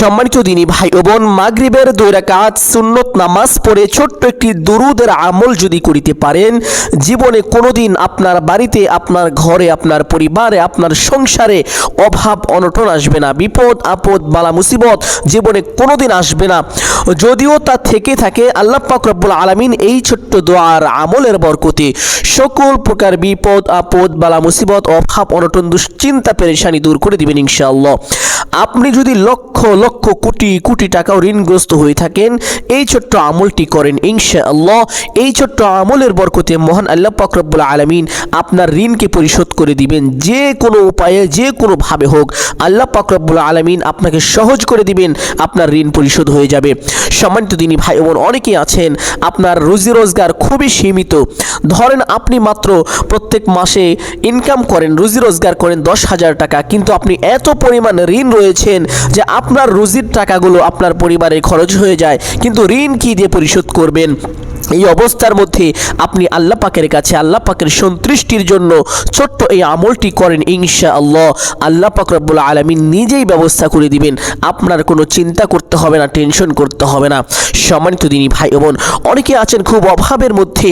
সম্মানিত দিনী ভাই ও বোন, মাগরিবের দুই রাকাত সুন্নত নামাজ পড়ে ছোট্ট একটি দুরুদের আমল যদি করিতে পারেন, জীবনে কোনোদিন আপনার বাড়িতে, আপনার ঘরে, আপনার পরিবারে, আপনার সংসারে অভাব, অনটন আসবে না। বিপদ, আপদ, বালা, মুসিবত জীবনে কোনোদিন আসবে না। যদিও তা থেকে থাকে, আল্লাহ রব্বুল আলামিন এই ছোট্ট দোয়ার আমলের বরকতে সকল প্রকার বিপদ, আপদ, বালা, মুসিবত, অভাব, অনটন, দুশ্চিন্তা, পেরেশানি দূর করে দিবেন ইনশাআল্লাহ। আপনি যদি লক্ষ লক্ষ কোটি কোটি টাকাও ঋণগ্রস্ত হয়ে থাকেন, এই ছোট্ট আমলটি করেন ইনশাআল্লাহ। এই ছোট্ট আমলের বরকতে মহান আল্লাহ পাক রব্বুল আলামিন আপনার ঋণকে পরিশোধ করে দিবেন। যে কোনো উপায়ে, যে কোনোভাবে হোক, আল্লাহ পাক রব্বুল আলামিন আপনাকে সহজ করে দিবেন, আপনার ঋণ পরিশোধ হয়ে যাবে। সম্মানিত দিনী ভাই বোন, অনেকেই আছেন, আপনার রুজি রোজগার খুবই সীমিত। ধরেন আপনি মাত্র প্রত্যেক মাসে ইনকাম করেন, রুজি রোজগার করেন দশ হাজার টাকা, কিন্তু আপনি এত পরিমাণ ঋণ রয়েছেন যে আপনার রুজির টাকাগুলো আপনার পরিবারে খরচ হয়ে যায়, কিন্তু ঋণ কি দিয়ে পরিশোধ করবেন? এই অবস্থার মধ্যে আপনি আল্লাহ পাকের কাছে, আল্লাহ পাকের সন্তুষ্টির জন্য ছোট্ট এই আমলটি করেন ইনশা আল্লাহ আল্লাহ পাক রব্বুল আলমিন নিজেই ব্যবস্থা করে দিবেন। আপনার কোনো চিন্তা করতে হবে না, টেনশন করতে হবে না। সম্মানিত দিনী ভাই বোন, অনেকে আছেন খুব অভাবের মধ্যে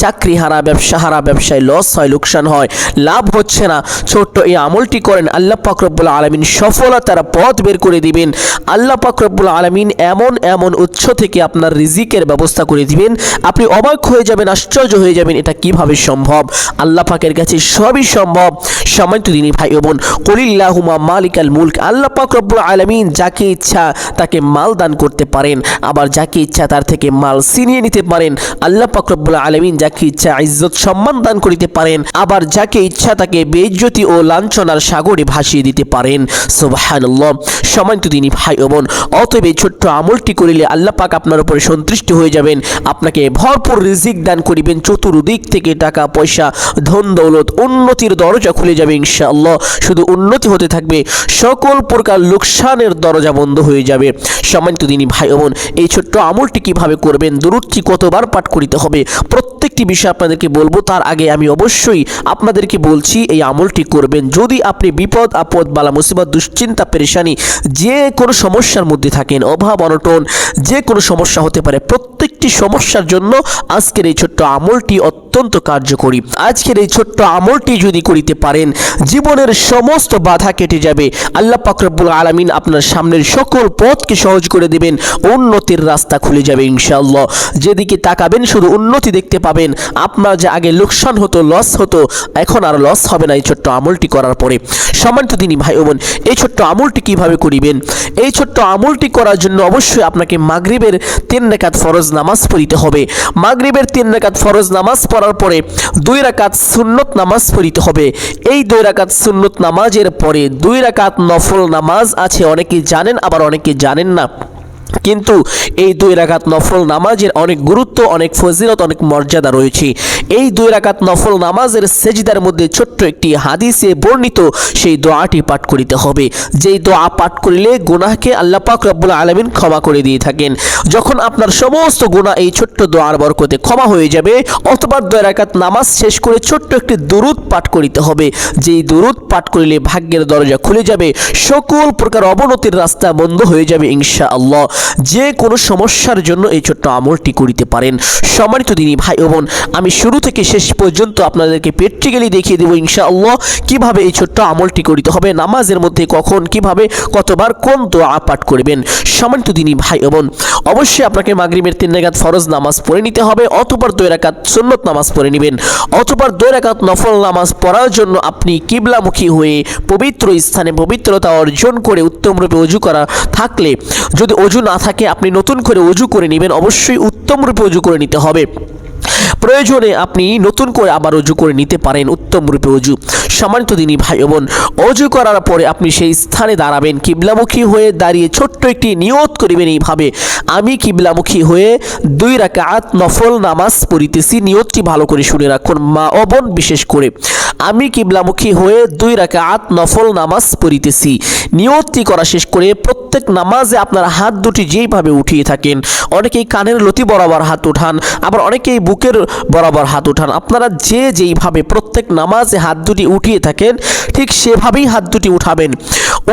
চাকরি হারা, ব্যবসা হারা, ব্যবসায় লস হয়, লোকসান হয়, লাভ হচ্ছে না। ছোট্ট এই আমলটি করেন আল্লাহ পাক রব্বুল আলমিন সফলতার পথ বের করে দিবেন। আল্লাহ পাক রব্বুল আলমিন এমন এমন উৎস থেকে আপনার রিজিকের ব্যবস্থা করে দিবেন। আপনি অবাক হয়ে যাবেন, আশ্চর্য হয়ে যাবেন এটা কীভাবে সম্ভব। আল্লাহ পাকের কাছে সবই সম্ভব। সম্মানিত দিনী ভাই বোন, কলিল্লাহুমা মালিকাল মুলক। আল্লাহ পাক রব্বুল আলমিন যাকে ইচ্ছা তাকে মাল দান করতে পারেন। আবার যাকে ইচ্ছা তার থেকে মাল ছিনিয়ে নিতে পারেন। আল্লাহ পাক রব্বুল আলমিন যাকে ইচ্ছা ইজ্জত সম্মান দান করিতে পারেন। আবার যাকে ইচ্ছা তাকে বেইজ্জতি ও লাঞ্ছনার সাগরে ভাসিয়ে দিতে পারেন। সুবহানাল্লাহ, সম্মানিত দিনী ভাই ও বোন, অতএব এই ছোট্ট আমলটি করিলে আল্লাহ পাক আপনার উপরে সন্তুষ্টি হয়ে যাবেন। আপনাকে ভরপুর রিজিক দান করিবেন, চতুর্দিক থেকে টাকা, পয়সা, ধন, দৌলত, উন্নতির দরজা খুলে যাবে ইনশাআল্লাহ। শুধু উন্নতি হতে থাকবে, সকল প্রকার লোকসানের দরজা বন্ধ হয়ে যাবে। সম্মানিত দিনী ভাই বোন, এই ছোট্ট আমলটি কীভাবে করবেন দূরত্বটি কতবার পাঠ করিতে হবে প্রত্যেকটি বিষয় আপনাদেরকে বলব, তার আগে আমি অবশ্যই আপনাদেরকে বলছি, এই আমলটি করবেন। যদি আপনি বিপদ, আপদ, বালা, মুসিবত, দুশ্চিন্তা, পেরেশানি যে কোনো সমস্যার মধ্যে থাকেন, অভাব, অনটন যে কোনো সমস্যা হতে পারে, প্রত্যেকটি সমস্যার জন্য আজকের এই ছোট্ট আমলটি অত্যন্ত কার্যকরী। আজকের এই ছোট্ট আমলটি যদি করিতে পারেন, জীবনের সমস্ত বাধা কেটে যাবে। আল্লাহ পাকরবুল আলমিন আপনার সামনের সকল পথকে সহজ করে দেবেন, উন্নতির রাস্তা খুলে যাবে ইনশাআল্লাহ। যেদিকে তাকাবেন, শুধু উন্নতি দেখতে পাবেন। আপনার যে আগে লোকসান হতো লস হতো, এখন আর লস হবে না এই ছোট্ট আমলটি করার পরে। সম্মানিত তিনি ভাই বোন, এই ছোট্ট আমলটি কীভাবে করিবেন? এই ছোট্ট আমলটি করার জন্য অবশ্যই আপনাকে মাগরিবের তিন রেখাত ফরজ নামাজ পড়িতে হবে। মাগরিবের তিন রেখাত ফরজ নামাজ পড়ার পরে দুই রাকাত সুন্নত নামাজ পড়িতে হবে। এই দুই রাকাত সুন্নত নামাজের পরে দুই রাকাত নফল নামাজ আছে, অনেকে জানেন, আবার অনেকে জানেন না। কিন্তু এই দুই রাকাত নফল নামাজের অনেক গুরুত্ব, অনেক ফজিলত, অনেক মর্যাদা রয়েছে। এই দুই রাকাত নফল নামাজের সেজিদার মধ্যে ছোট্ট একটি হাদিসে বর্ণিত সেই দোয়াটি পাঠ করিতে হবে। যেই দোয়া পাঠ করিলে গুনাহকে আল্লাহ পাক রব্বুল আলমিন ক্ষমা করে দিয়ে থাকেন। যখন আপনার সমস্ত গুনাহ এই ছোট্ট দোয়ার বরকতে ক্ষমা হয়ে যাবে, অথবা দুই রাকাত নামাজ শেষ করে ছোট্ট একটি দুরুদ পাঠ করিতে হবে। যেই দুরুদ পাঠ করিলে ভাগ্যের দরজা খুলে যাবে, সকল প্রকার অবনতির রাস্তা বন্ধ হয়ে যাবে ইনশা আল্লাহ যে কোনো সমস্যার জন্য এই ছোট্ট আমলটি করিতে পারেন। সম্মানিত দিনী ভাই ও বোন, আমি শুরু থেকে শেষ পর্যন্ত আপনাদেরকে প্র্যাকটিক্যালি দেখিয়ে দেবো ইনশাআল্লাহ কীভাবে এই ছোট্ট আমলটি করিতে হবে। নামাজের মধ্যে কখন, কীভাবে, কতবার কোন দোয়া পাঠ করবেন? সম্মানিত দিনী ভাই ও বোন, অবশ্যই আপনাকে মাগরিবের তিন রাকাত ফরজ নামাজ পড়ে নিতে হবে, অতপর দুই রাকাত সুন্নত নামাজ পড়ে নেবেন। অতপর দুই রাকাত নফল নামাজ পড়ার জন্য আপনি কিবলামুখী হয়ে পবিত্র স্থানে পবিত্রতা অর্জন করে উত্তম রূপে অজু করা থাকলে, যদি অজু না থাকে, আপনি নতুন করে উজু করে নেবেন, অবশ্যই উত্তম রূপে উজু করে নিতে হবে। প্রয়োজনে আপনি নতুন করে আবার অজু করে নিতে পারেন উত্তম রূপে অজু। সম্মানিত দিনী ভাই বোন, অজু করার পরে আপনি সেই স্থানে দাঁড়াবেন। কিবলামুখী হয়ে দাঁড়িয়ে ছোট্ট একটি নিয়ত করিবেন এইভাবে, আমি কিবলামুখী হয়ে দুই রাকাত নফল নামাজ পড়িতেছি। নিয়তটি ভালো করে শুনে রাখুন মা ও বোন বিশেষ করে। আমি কিবলামুখী হয়ে দুই রাকাত নফল নামাজ পড়িতেছি। নিয়তটি করা শেষ করে প্রত্যেক নামাজে আপনার হাত দুটি যেইভাবে উঠিয়ে থাকেন, অনেকেই কানের লতি বরাবর হাত উঠান আবার অনেকেই বুকের বরাবর হাত উঠান। আপনারা যে যেইভাবে প্রত্যেক নামাজে হাত দুটি উঠিয়ে থাকেন, ঠিক সেভাবেই হাত দুটি উঠাবেন।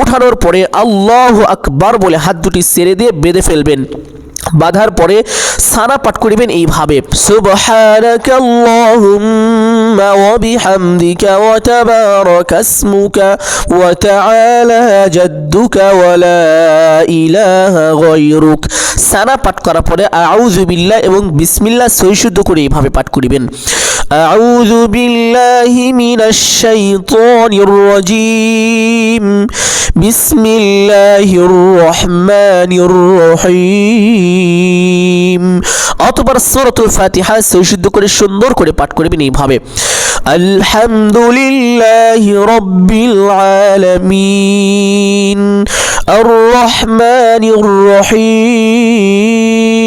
উঠানোর পরে আল্লাহ আকবার বলে হাত দুটি সেরে দিয়ে বেঁধে ফেলবেন। বাঁধার পরে সানা পাঠ করিবেন এইভাবে। সুবহানাকা আল্লাহুম্মা ওয়া বিহামদিকা ওয়া তাবারাকা ইসমুকা ওয়া তাআলা জাদ্দুকা ওয়া লা ইলাহা গায়রুক। সানা পাঠ করার পরে আউযু বিল্লাহ এবং বিসমিল্লাহ সহিশুদ্ধ করে এইভাবে পাঠ করিবেন। আউযু বিল্লাহি মিনাশ শাইতানির রাজিম বিসমিল্লাহির রহমানির রহিম অতবার সূরাতুল ফাতিহা সহিশুদ্ধ করে সুন্দর করে পাঠ করবেন এইভাবে। আলহামদুলিল্লাহি রাব্বিল আলামিন। আর রহমানির রহিম।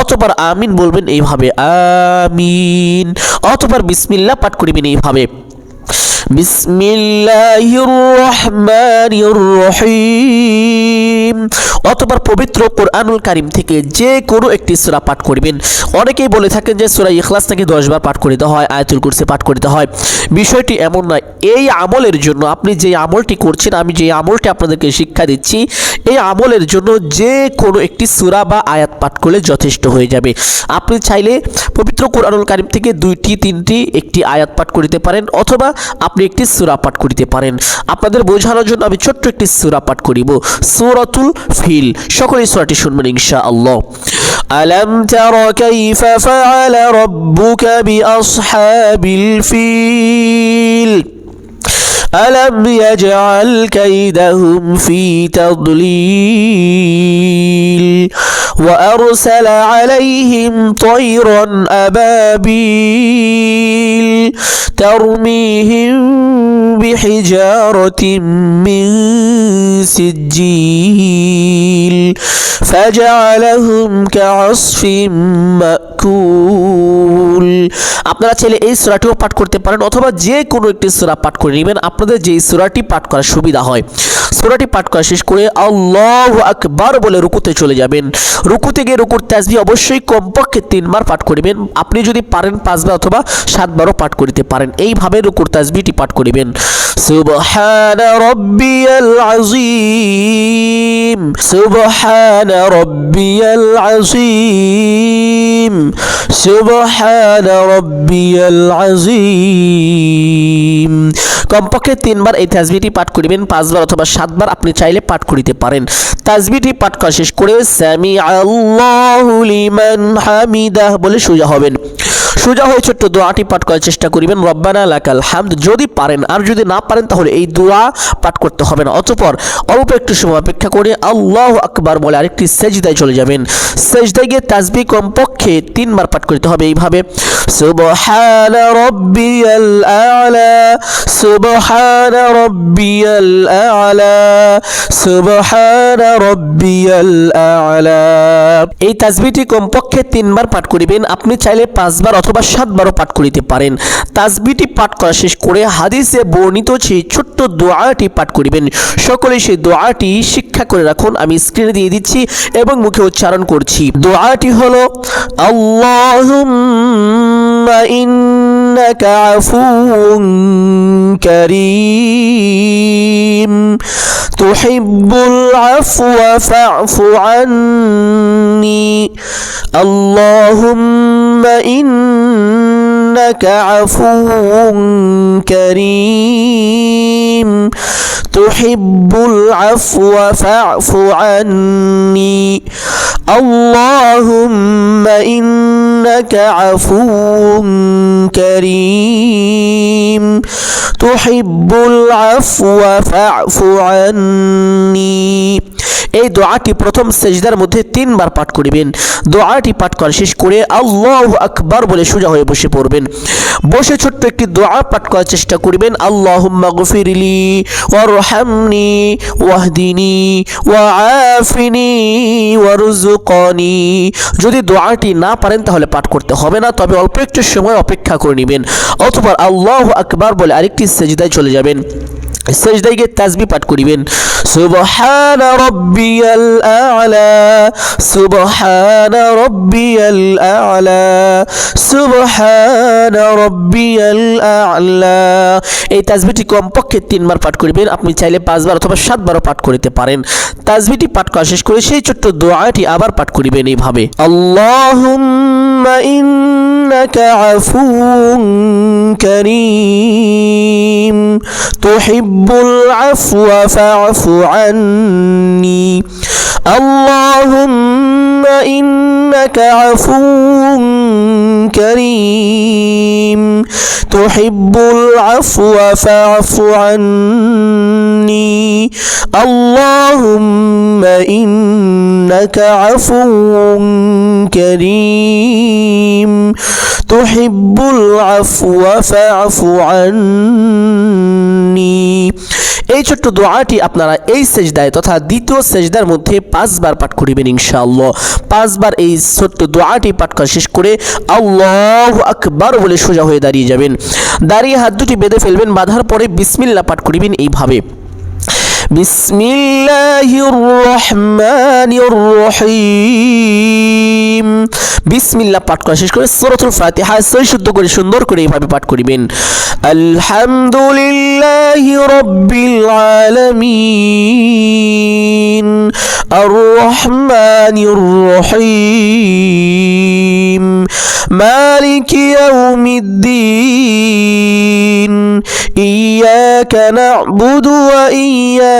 অতবার আমিন বলবেন এইভাবে আমিন। অতপর বিসমিল্লাহ পাঠ করিবেন এইভাবে। বিসমিল্লাহির রহমানির রহিম অতবার পবিত্র কোরআনুল কারিম থেকে যে কোনো একটি সূরা পাঠ করবেন। অনেকেই বলে থাকেন যে সূরা ইখলাস থেকে 10 বার পাঠ করিতে হয়, আয়াতুল কুরসি পাঠ করিতে হয়। বিষয়টি এমন নয়, এই আমলের জন্য আপনি যে আমলটি করছেন, আমি যে আমলটি আপনাদেরকে শিক্ষা দিচ্ছি, এই আমলের জন্য যে কোনো একটি সূরা বা আয়াত পাঠ করলে যথেষ্ট হয়ে যাবে। আপনি চাইলে পবিত্র কোরআনুল কারিম থেকে দুইটি, তিনটি একটি আয়াত পাঠ করিতে পারেন, অথবা আপনি একটি সুরা পাঠ করিতে পারেন। আপনাদের বোঝানোর জন্য আমি ছোট্ট একটি সুরা পাঠ করিব। সুরাতুল ফিল। সকলেই সুরাটি শুনবেন ইনশা আল্লাহ আলাম তারা কাইফা ফাআলা রাব্বুকা বিআসহাবিল ফিল। ألم يجعل كيدهم في تضليل وأرسل عليهم طيرا أبابيل ترميهم بحجارة من سجيل فجعلهم كعصف مأكول আপনারা চাইলে এই সূরাটিও পাঠ করতে পারেন অথবা যে কোনো একটি সূরা পাঠ করে নেবেন আপনাদের যেই সুরাটি পাঠ করার সুবিধা হয়। সুরাটি পাঠ করা শেষ করে আল্লাহ আকবার বলে রুকুতে চলে যাবেন। রুকুতে গিয়ে রুকুর তাজবি অবশ্যই কমপক্ষে তিনবার পাঠ করিবেন। আপনি যদি পারেন পাঁচবার অথবা সাতবারও পাঠ করিতে পারেন। এইভাবে রুকুর তাজবিটি পাঠ করিবেন। সুবহান রব্বিয়াল আযীম, সুবহান রব্বিয়াল আযীম, সুবহান রব্বিয়াল আযীম। কমপক্ষে তিনবার এই তাসবিহটি পাঠ করিবেন, পাঁচবার অথবা সাতবার আপনি চাইলে পাঠ করিতে পারেন। তাসবিহটি পাঠ করা শেষ করে সামি আল্লাহু লিমান হামিদাহ বলে সোজা হবেন। সোজা হয়ে ছোট্ট দোয়াটি পাঠ করার চেষ্টা করিবেন। রব্বানা লাকাল হামদ। যদি পারেন, আর যদি না পারেন, তাহলে এই দোয়া পাঠ করতে হবে না। অতঃপর অল্প একটু সময় অপেক্ষা করে আল্লাহ আকবার বলে আরেকটি সেজদায় চলে যাবেন। সেজদায় গিয়ে তাসবি কমপক্ষে তিনবার পাঠ করতে হবে এইভাবে। সুবহান রব্বিয়াল আলা, সুবহান রব্বিয়াল আলা, সুবহান রব্বিয়াল আলা। এই তাসবিহটি কমপক্ষে তিনবার পাঠ করিবেন। আপনি চাইলে পাঁচবার অথবা সাতবারও পাঠ করিতে পারেন। তাসবিহটি পাঠ করা শেষ করে হাদিসে বর্ণিত সেই ছোট্ট দোয়াটি পাঠ করিবেন। সকলে সেই দোয়াটি শিক্ষা করে রাখুন। আমি স্ক্রিনে দিয়ে দিচ্ছি এবং মুখে উচ্চারণ করছি। দোয়াটি হলো, আল্লাহুম্মা ইন্নাকা আফুউন কারীম। তুহিব্বুল আফওয়া ফা'ফু আন্নি আল্লাহুম্মা ইন্নাকা আফুউন কারীম تحب العفو فاعف عني. اللهم إنك عفو كريم. تحب العفو فاعف عني. এই দোয়াটি প্রথম সেজদার মধ্যে তিনবার পাঠ করিবেন। দোয়াটি পাঠ করা শেষ করে আল্লাহ আকবার বলে সোজা হয়ে বসে পড়বেন। বসে ছোট্ট একটি দোয়া পাঠ করার চেষ্টা করবেন। আল্লাহুম্মা গফিরলি ওয়ারহামনি ওয়াহদিনি ওয়াআফিনি ওয়ারজুকনি যদি দোয়াটি না পারেন তাহলে পাঠ করতে হবে না, তবে অল্প একটু সময় অপেক্ষা করে নেবেন। অথবা আল্লাহ আকবার বলে আরেকটি সেজদায় চলে যাবেন। সেজদায় গিয়ে তাজবি পাঠ করিবেন। সুবহান রব্বিয়াল আ'লা, সুবহান রব্বিয়াল আ'লা, সুবহান রব্বিয়াল আ'লা। এই তাজবিটি কমপক্ষে তিনবার পাঠ করিবেন, আপনি চাইলে পাঁচবার অথবা সাতবারও পাঠ করিতে পারেন। তাজবিটি পাঠ করা শেষ করে সেই ছোট্ট দোয়াটি আবার পাঠ করিবেন এইভাবে। আল্লাহুম্মা ইন্নাকা আফুউন কারীম, তুহিব্বুল আফওয়া ফা'ফু আন্নি আল্লাহুম্মা ইন্নাকা আফুউন কারীম তুহিব্বুল আফওয়া ফা'ফু আন্নি আল্লাহুম্মা ইন্নাকা আফুউন কারীম তুহিব্বুল আফওয়া ফা'ফু আন্নি এই ছোট্ট দোয়াটি আপনারা এই সেজদায় তথা দ্বিতীয় সেজদার মধ্যে পাঁচবার পাঠ করিবেন ইনশাআল্লাহ। পাঁচবার এই ছোট্ট দোয়াটি পাঠ করা শেষ করে আল্লাহ আকবার বলে সোজা হয়ে দাঁড়িয়ে যাবেন। দাঁড়িয়ে হাত দুটি বেঁধে ফেলবেন, বাঁধার পরে বিসমিল্লা পাঠ করিবেন এইভাবে। بسم الله الرحمن الرحيم বিসমিল্লাহ পাঠ করা শেষ করে সূরাতুল ফাতিহা সই শুদ্ধ করে সুন্দর করে এইভাবে পাঠ করিবেন আলহামদুলিল্লাহি রাব্বিল আলামিন আর রহমানির রহিম مالك يوم الدين إياك نعبد وإياك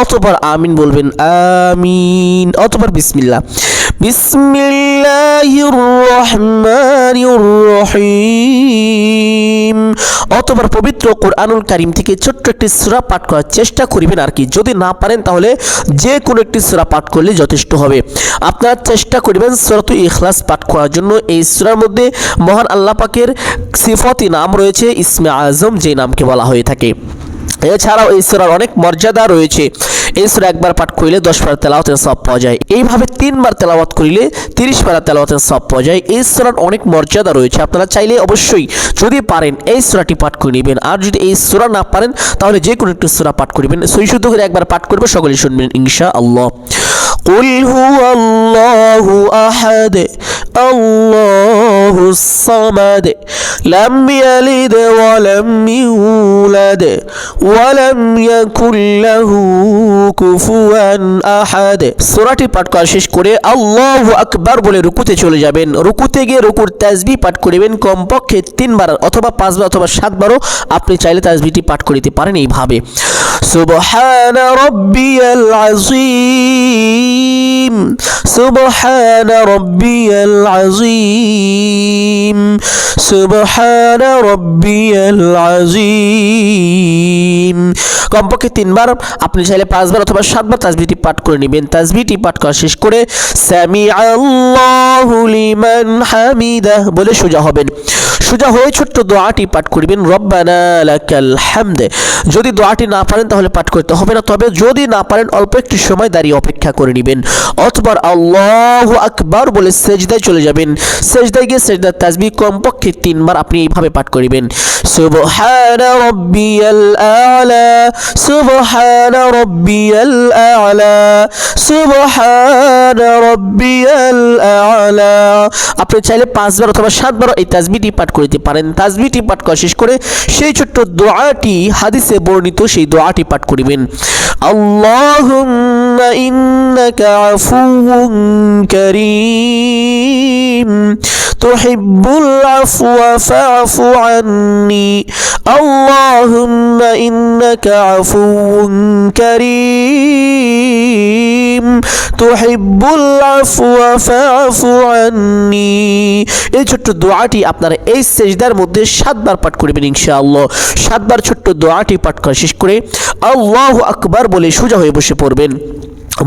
অতবার আমিন বলবেন, আমিন। অতবার বিসমিল্লাহ। বিসমিল্লাহির রহমানির পবিত্র কোরআনুল কারিম থেকে ছোট্ট একটি সূরা পাঠ করার চেষ্টা করিবেন আর কি। যদি না পারেন তাহলে যে কোনো একটি সূরা পাঠ করলে যথেষ্ট হবে। আপনারা চেষ্টা করিবেন সূরাতুল ইখলাস পাঠ করার জন্য। এই সূরার মধ্যে মহান আল্লাহ পাকের সিফতি নাম রয়েছে, ইসমে আজম, যে নামকে বলা হয়ে থাকে। এছাড়াও এই সুরার অনেক মর্যাদা রয়েছে। এই সুরা একবার পাঠ করিলে দশ পারা তেলাওয়াতের সব পাওয়া যায় এইভাবে তিনবার তেলাওয়াত করিলে তিরিশ পারা তেলাওয়াতের সব পাওয়া যায় এই সুরার অনেক মর্যাদা রয়েছে আপনারা চাইলে অবশ্যই যদি পারেন এই সুরাটি পাঠ করে নেবেন আর যদি এই সুরা না পারেন তাহলে যে কোনো একটি সুরা পাঠ করিবেন সই শুদ্ধ করে একবার পাঠ করবে সকলেই শুনবেন ইনশা আল্লাহ قل هو الله أحد الله الصمد لم يلد ولم يولد ولم يكن له কুফুয়ান আহাদ। সোরাটি পাঠ করা শেষ করে আল্লাহ আকবার বলে রুকুতে চলে যাবেন। রুকুতে গিয়ে রুকুর তাজবি পাঠ করিবেন। কমপক্ষে তিনবার অথবা পাঁচবার অথবা সাতবারও আপনি চাইলে তাজবিটি পাঠ করিতে পারেন এইভাবে। সুবহান রব্বিয়াল আজিম সুবহান রব্বিয়াল আজিম সুবহান রব্বিয়াল কমপক্ষে তিনবার আপনি চাইলে পাঁচ পাঁচবার অথবা সাতবার তাসবিহটি পাঠ করে নেবেন। তাসবিহটি পাঠ করা শেষ করে আল্লাহু লিমান হামিদা বলে সোজা হবেন। সোজা হয়ে ছোট্ট দোয়াটি পাঠ করিবেন, রব্বানা হামদ যদি দোয়াটি না পারেন তাহলে পাঠ করতে হবে না, তবে যদি না পারেন অল্প একটু সময় দাঁড়িয়ে অপেক্ষা করে নেবেন। অথবা আল্লাহ আকবার বলে সেজদায় চলে যাবেন। সেজদায় গিয়ে সেজদার তাসবিহ কমপক্ষে তিনবার আপনি এইভাবে পাঠ করিবেন, সুবহান রব্বিয়াল আলা সুবহান রব্বিয়াল আলা সুবহান রব্বিয়াল আলা আপনি চাইলে পাঁচবার অথবা সাতবার এই তাসবিহটি পাঠ করিতে পারেন তাসবিহটি পাঠ করা শেষ করে সেই ছোট্ট দোয়াটি হাদিসে বর্ণিত সেই দোয়াটি পাঠ করিবেন আল্লাহুম্মা ইন্নাকা আফুউন কারীম كريم تحب العفو فاعف عني اللهم إنك عفو كريم এই ছোট্ট দোয়াটি আপনারা এই সেজদার মধ্যে সাতবার পাঠ করবেন ইনশাআল্লাহ। সাতবার ছোট্ট দোয়াটি পাঠ করা শেষ করে আল্লাহ আকবার বলে সোজা হয়ে বসে পড়বেন।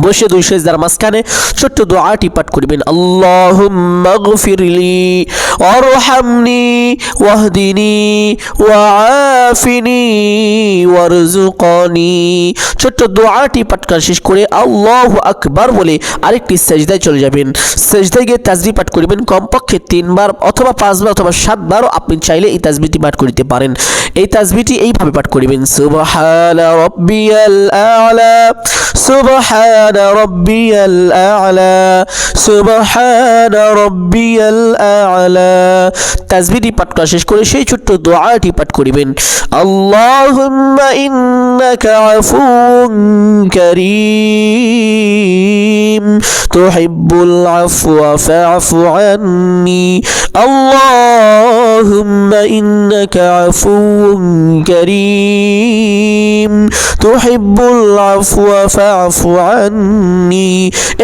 বসে দুই সেজদার মাঝখানে ছোট্ট দোয়াটি পাঠ করবেন। আল্লাহুম্মা গফিরলি ওয়ারহামনি ওয়াহদিনি, ওয়াআফিনি ওয়ারজুকনি ছোট্ট দোয়াটি পাঠ করা শেষ করে আল্লাহু আকবার বলে আরেকটি সেজদায় চলে যাবেন। সেজদায় গিয়ে তাজবি পাঠ করবেন। কমপক্ষে তিনবার অথবা পাঁচবার অথবা সাতবারও আপনি চাইলে এই তাজবিটি পাঠ করিতে পারেন। এই তাজবিটি এইভাবে পাঠ করিবেন, সুবহানা রাব্বিয়াল আ'লা, সুবহানা রাব্বিয়াল আ'লা সুবহানা রাব্বিয়াল আ'লা তাজবিটি পাঠ করা শেষ করে সেই ছোট্ট দোয়াটি পাঠ করিবেন। আল্লাহুম্মা ইন্নাকা আফুউন কারীম। তুহিব্বুল আফওয়া ফা'ফু আন্নি। আল্লাহুম্মা ইন্নাকা আফুউন কারীম। তুহিব্বুল আফওয়া ফা'ফু আন্নি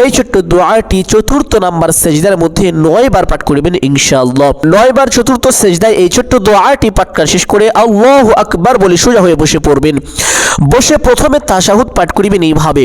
এই ছোট্ট দোয়াটি চতুর্থ নাম্বার সেজদার মধ্যে নয় বার পাঠ করবেন ইনশাআল্লাহ। নয় বার চতুর্থ সেজদায় এই ছোট্ট দোয়াটি পাঠ করা শেষ করে আল্লাহু আকবার বলে সোজা হয়ে বসে পড়বেন। বসে প্রথমে তাশাহুদ পাঠ করিবেন এইভাবে।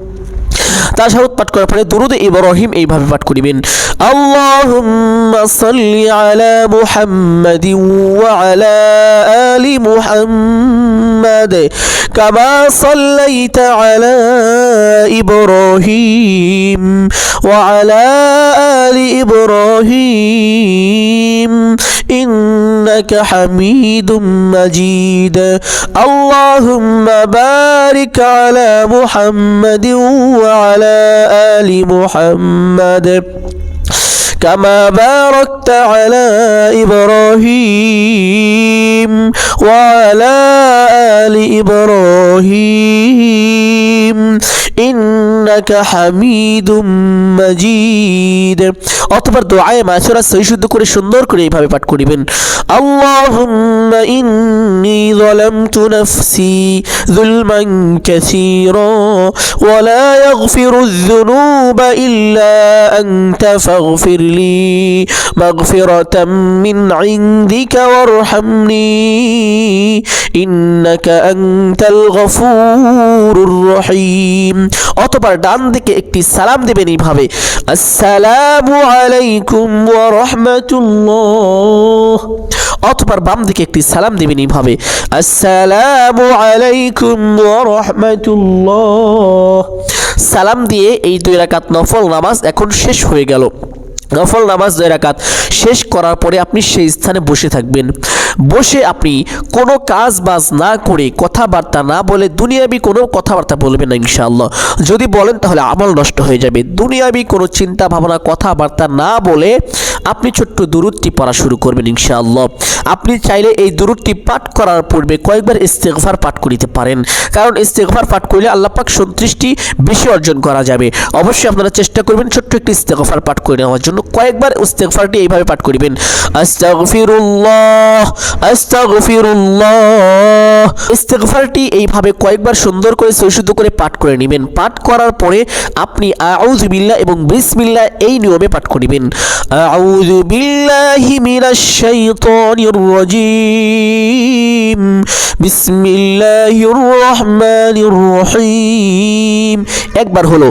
তাশাহুদ পাঠ করার পরে দুরুদ ইব্রাহিম এইভাবে পাঠ করিবেন আল্লাহুম্মা সাল্লি আলা মুহাম্মাদিন ওয়া আলা আলি মুহাম্মাদ কামা সাল্লাইতা আলা ইব্রাহিম ওয়া আলা আলি ইব্রাহিম إنك حميد مجيد اللهم بارك على محمد وعلى آل محمد كما باركت على إبراهيم وعلى آل إبراهيم. إنك حميد مجيد অতবার দোয়ায়ে মাসুরা সহি শুদ্ধ করে সুন্দর করে এইভাবে পাঠ করিবেন আল্লাহুম্মা ইন্নী যালামতু নাফসি যুলমান কাসীরা ওয়া লা ইয়াগফিরু যুনুবা ইল্লা আনতা ফাগফির লি মাগফিরাতাম মিন ইনদিকা ওয়ারহামনি ইন্নাকা আনতাল গফুরুর অতবার ডান দিকে একটি সালাম দেবেন এইভাবে, আসসালামু আলাইকুম ওয়া রাহমাতুল্লাহ। অথবা বাম দিকে একটি সালাম দেবেন এইভাবে, আসসালামু আলাইকুম ওয়া রাহমাতুল্লাহ। সালাম দিয়ে এই দুই রাকাত নফল নামাজ এখন শেষ হয়ে গেল। নফল নামাজ দুই রাকাত শেষ করার পরে আপনি সেই স্থানে বসে থাকবেন। বসে আপনি কোনো কাজ বাজ না করে কথাবার্তা না বলে দুনিয়াবি কোনো কথাবার্তা বলবেন না ইনশাআল্লাহ। যদি বলেন তাহলে আমল নষ্ট হয়ে যাবে। দুনিয়াবি কোনো চিন্তা ভাবনা, কথাবার্তা না বলে আপনি ছোট্ট দুরুদটি পড়া শুরু করবেন ইনশাআল্লাহ। আপনি চাইলে এই দুরুদটি পাঠ করার পূর্বে কয়েকবার ইস্তেগফার পাঠ করিতে পারেন। কারণ ইস্তেগফার পাঠ করলে আল্লাহ পাক সন্তুষ্টি বেশি অর্জন করা যাবে। অবশ্যই আপনারা চেষ্টা করবেন ছোট্ট একটি ইস্তেগফার পাঠ করে নেওয়ার জন্য কয়েকবার ইস্তেগফারটি এইভাবে পাঠ করিবেন। আস্তাগফিরুল্লাহ আস্তাগফিরুল্লাহ। ইস্তেগফারটি এইভাবে কয়েকবার সুন্দর করে সৈশুদ্ধ করে পাঠ করে নেবেন। পাঠ করার পরে আপনি আউযু বিল্লাহ এবং বিসমিল্লাহ এই নিয়মে পাঠ করিবেন। আউযু أعوذ بالله من الشيطان الرجيم بسم الله الرحمن الرحيم একবার হলো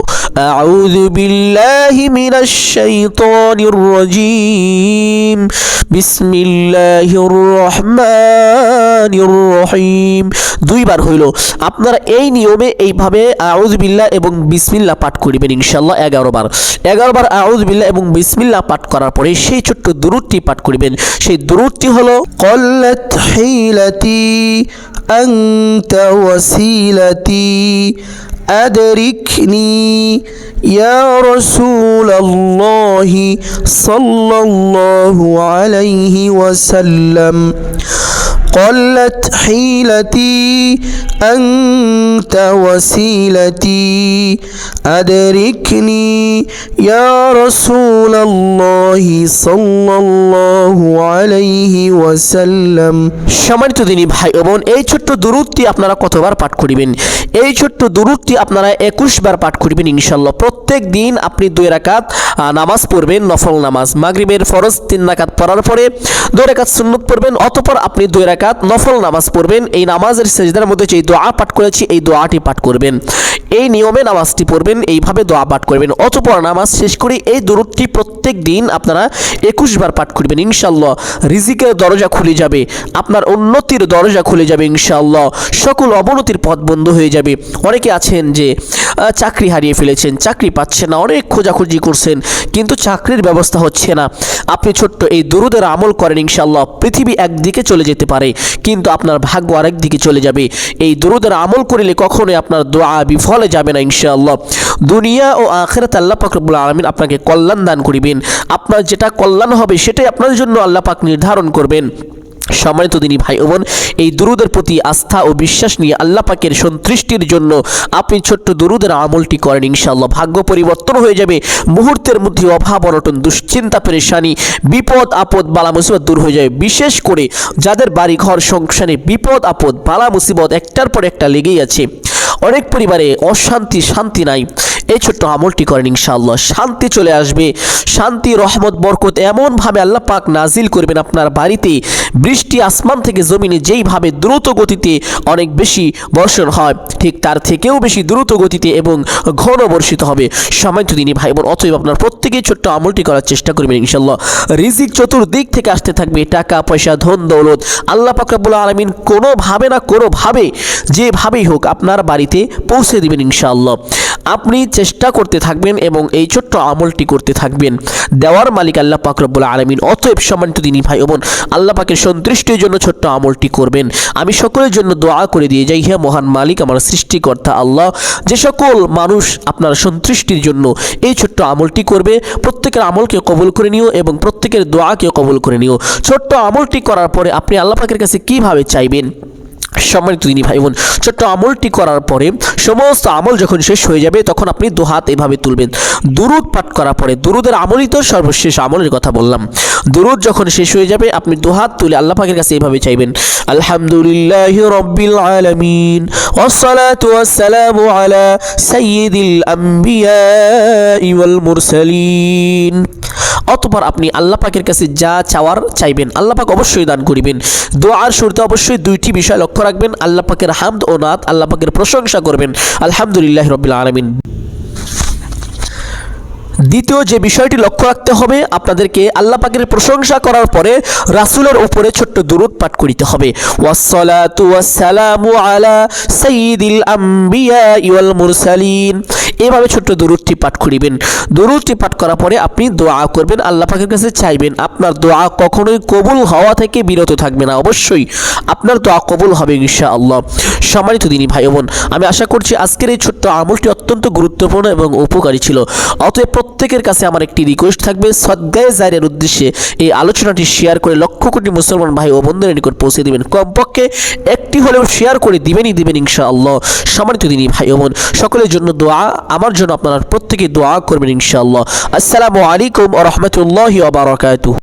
أعوذ بالله من الشيطان الرجيم بسم الله الرحمن الرحيم দুইবার হইল আপনারা এই নিয়মে এইভাবে আউজ বিল্লাহ এবং বিসমিল্লাহ পাঠ করিবেন ইনশাল্লাহ এগারো বার এগারো বার আউজ বিল্লাহ এবং বিসমিল্লাহ পাঠ করার পরে সেই ছোট্ট দুরুদটি পাঠ করিবেন সেই দুরুদটি হলো কল্লাত হিলাতি أنت وسيلتي أدركني يا رسول الله صلى الله عليه وسلم قلت حيلتي أنت وسيلتي أدركني يا رسول الله صلى الله عليه وسلم সম্মানিত দিনী ভাই বোন এই ছোট্ট দুরুদটি আপনারা কতবার পাঠ করিবেন এই ছোট্ট দুরুদটি আপনারা একুশ বার পাঠ করিবেন ইনশাল্লাহ প্রত্যেক দিন আপনি দুই রাকাত আহ, নামাজ পড়বেন, নফল নামাজ। মাগরিবের ফরজ তিন রাকাত পড়ার পরে দুই রাকাত সুন্নত পড়বেন, অতপর আপনি দুই রাকাত নফল নামাজ পড়বেন। এই নামাজের সেজদার মধ্যে যে দোয়া পাঠ করেছি, এই দোয়াটি পাঠ করবেন। এই নিয়মে নামাজটি পড়বেন, এইভাবে দোয়া পাঠ করবেন। অতপর নামাজ শেষ করে এই দূরত্বটি প্রত্যেক দিন আপনারা একুশ বার পাঠ করবেন ইনশাল্লাহ রিজিকের দরজা খুলে যাবে, আপনার উন্নতির দরজা খুলে যাবে, ইনশাআল্লাহ। সকল অবনতির পথ বন্ধ হয়ে যাবে। অনেকে আছেন যে চাকরি হারিয়ে ফেলেছেন, চাকরি পাচ্ছেন না, অনেক খোঁজাখুঁজি করছেন। কিন্তু চাকরির ব্যবস্থা হচ্ছে না। আপনি ছোট্ট এই দুরুদের আমল করেন ইনশাআল্লাহ, পৃথিবী একদিকে চলে যেতে পারে, কিন্তু আপনার ভাগ্য আরেক দিকে চলে যাবে। এই দুরুদের আমল করিলে কখনোই আপনার দোয়া বিফলে যাবে না ইনশাআল্লাহ। দুনিয়া ও আখেরাত আল্লাহ পাক রব্বুল আলামিন আপনাকে কল্যাণ দান করিবেন। আপনার যেটা কল্যাণ হবে সেটাই আপনার জন্য আল্লাহ পাক নির্ধারণ করবেন। সম্মানিত দিনী ভাই ও বোন, এই দুরুদের প্রতি আস্থা ও বিশ্বাস নিয়ে আল্লাহ পাকের সন্তুষ্টির জন্য আপনি ছোট্ট দুরুদের আমলটি করেন ইনশাআল্লাহ। ভাগ্য পরিবর্তন হয়ে যাবে, মুহূর্তের মধ্যে অভাব, অনটন, দুশ্চিন্তা, পেরেশানি, বিপদ, আপদ, বালা, মুসিবত দূর হয়ে যাবে। বিশেষ করে যাদের বাড়ি, ঘর, সংসারে বিপদ, আপদ, বালা, মুসিবত একটার পর একটা লেগেই আছে। অনেক পরিবারে অশান্তি, শান্তি নাই। এই ছোট্ট আমলটি করেন ইনশাআল্লাহ। শান্তি চলে আসবে। শান্তি, রহমত, বরকত এমনভাবে আল্লাহ পাক নাজিল করবেন আপনার বাড়িতে। বৃষ্টি আসমান থেকে জমিনে যেইভাবে দ্রুত গতিতে অনেক বেশি বর্ষণ হয়, ঠিক তার থেকেও বেশি দ্রুত গতিতে এবং ঘন বর্ষিত হবে। সময় তো দিনই ভাই বোন অতএব আপনার প্রত্যেকেই ছোট্ট আমলটি করার চেষ্টা করবেন ইনশাল্লাহ রিজিক চতুর্দিক থেকে আসতে থাকবে, টাকা, পয়সা, ধন, দৌলত। আল্লাহ পাকাবুল আলমিন কোনোভাবে না কোনোভাবে যেভাবেই হোক আপনার বাড়িতে পৌঁছে দিবেন ইনশাআল্লাহ। আপনি চেষ্টা করতে থাকবেন এবং এই ছোট্ট আমলটি করতে থাকবেন। দেওয়ার মালিক আল্লাহ পাক রব্বুল আলমিন, অতএব সম্মানিত দিনী ভাই বোন, আল্লাহ পাকের সন্তুষ্টির জন্য ছোট্ট আমলটি করবেন। আমি সকলের জন্য দোয়া করে দিয়ে যাই হ্যাঁ মহান মালিক, আমার সৃষ্টিকর্তা আল্লাহ, যে সকল মানুষ আপনার সন্তুষ্টির জন্য এই ছোট্ট আমলটি করবে, প্রত্যেকের আমলকে কবুল করে নিও এবং প্রত্যেকের দোয়াকে কবুল করে নিও। ছোট্ট আমলটি করার পরে আপনি আল্লাহ পাকের কাছে কীভাবে চাইবেন? সম্মানিত দিনী ভাই বোন, ছোট্ট আমলটি করার পরে সমস্ত আমল যখন শেষ হয়ে যাবে তখন আপনি দু হাত এভাবে তুলবেন দুরুদ পাঠ করার পরে দুরুদের আমলই তো সর্বশেষ আমলের কথা বললাম দুরুদ যখন শেষ হয়ে যাবে আপনি দু হাত তুলে আল্লাহ পাকের কাছে এভাবে চাইবেন আলহামদুলিল্লাহ রব্বিল আলামিন والصلاة والسلام على سيد الأنبياء والمرسلين অতপর আপনি আল্লাহ পাকের কাছে যা চাওয়ার চাইবেন আল্লাহ পাক অবশ্যই দান করিবেন দোয়ার শুরুতে অবশ্যই দুইটি বিষয় লক্ষ্য রাখবেন আল্লাহ পাকের হামদ ও নাত আল্লাহ পাকের প্রশংসা করবেন আলহামদুলিল্লাহ রবিল আলমিন। দ্বিতীয় যে বিষয়টি লক্ষ্য রাখতে হবে, আপনাদেরকে আল্লাহ পাকের প্রশংসা করার পরে রাসুলের উপরে ছোট্ট দুরুদ পাঠ করিতে হবে। ওয়াসসালাতু ওয়াসসালামু আলা সাইয়্যিদিল আম্বিয়া ওয়াল মুরসালিন। এভাবে ছোট্ট দুরূদটি পাঠ করিবেন। দুরূদটি পাঠ করার পরে আপনি দোয়া করবেন, আল্লাহ পাকের কাছে চাইবেন, আপনার দোয়া কখনোই কবুল হওয়া থেকে বিরত থাকবে না। অবশ্যই আপনার দোয়া কবুল হবে ইনশাআল্লাহ। সম্মানিত দিনী ভাই বোন, আমি আশা করছি আজকের এই ছোট্ট আমলটি অত্যন্ত গুরুত্বপূর্ণ এবং উপকারী ছিল। অতএব প্রত্যেকের কাছে আমার একটি রিকোয়েস্ট থাকবে, সদ্গায়ে জারের উদ্দেশ্যে এই আলোচনাটি শেয়ার করে লক্ষ কোটি মুসলমান ভাই ও বন্ধুদের নিকট পৌঁছে দিবেন। কমপক্ষে একটি হলেও শেয়ার করে দিবেনই দিবেন ইনশাআল্লাহ। সম্মানিত দিনী ভাই বোন, সকলের জন্য দোয়া আমার জন্য আপনারা প্রত্যেকে দোয়া করবেন ইনশাআল্লাহ। আসসালামু আলাইকুম রাহমাতুল্লাহি বারাকাতুহু।